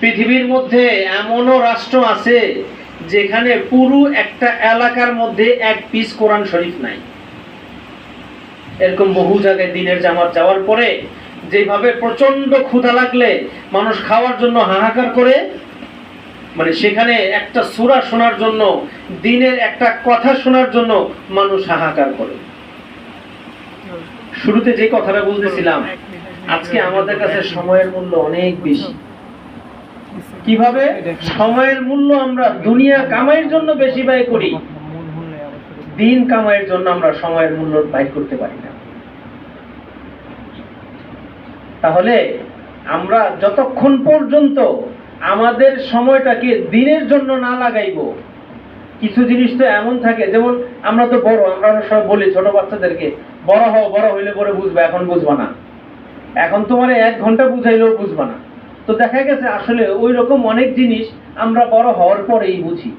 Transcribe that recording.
পৃথিবীর মধ্যে এমনও রাষ্ট্র আছে যেখানে পুরো একটা এলাকার মধ্যে এক পিস কোরআন শরীফ নাই। এরকম বহু জায়গায় দিনের জামাত যাওয়ার পরে যেভাবে প্রচণ্ড ক্ষুধা লাগলে মানুষ খাওয়ার জন্য হাহাকার করে মানে সেখানে একটা সূরা শোনার জন্য, দিনের একটা কথা শোনার জন্য মানুষ হাহাকার করে। শুরুতে যে কথাটা বলতেছিলাম, আজকে আমাদের কাছে সময়ের মূল্য অনেক বেশি। কীভাবে সময়ের মূল্য আমরা দুনিয়া কামাইয়ের জন্য বেশি ব্যয় করি? দিন কামাইয়ের জন্য আমরা সময়ের মূল্য ব্যয় করতে পারি না। তাহলে আমরা যতক্ষণ পর্যন্ত আমাদের সময়টাকে দিনের জন্য না লাগাইব, কিছু জিনিস তো এমন থাকে, যেমন আমরা তো বড়, আমরা সময় বলি ছোট বাচ্চাদেরকে, বড় হও, বড় হইলে পরে বুঝবে, এখন বুঝবা না। এখন তোমার এক ঘণ্টা বুঝাইলেও বুঝবা না। তো দেখা গেছে আসলে ওই রকম অনেক জিনিস আমরা বড় হওয়ার পরেই বুঝি।